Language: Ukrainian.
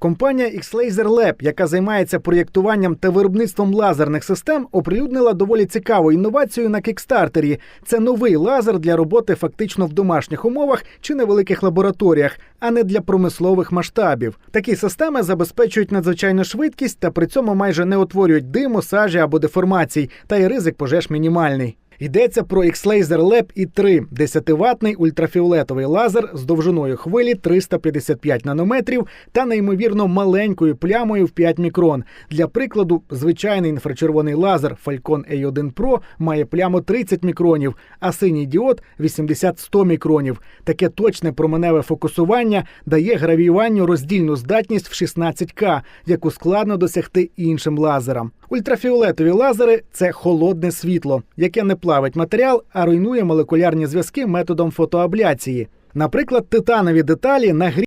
Компанія X-Laser Lab, яка займається проєктуванням та виробництвом лазерних систем, оприлюднила доволі цікаву інновацію на кікстартері. Це новий лазер для роботи фактично в домашніх умовах чи невеликих лабораторіях, а не для промислових масштабів. Такі системи забезпечують надзвичайну швидкість та при цьому майже не утворюють диму, сажі або деформацій, та й ризик пожеж мінімальний. Йдеться про X-Laser Lab i3 – 10-ваттний ультрафіолетовий лазер з довжиною хвилі 355 нанометрів та неймовірно маленькою плямою в 5 мікрон. Для прикладу, звичайний інфрачервоний лазер Falcon A1 Pro має пляму 30 мікронів, а синій діод 80-100 мікронів. Таке точне променеве фокусування дає гравіюванню роздільну здатність в 16К, яку складно досягти іншим лазерам. Ультрафіолетові лазери це холодне світло, яке не плавить матеріал, а руйнує молекулярні зв'язки методом фотоабляції. Наприклад, титанові деталі нагрі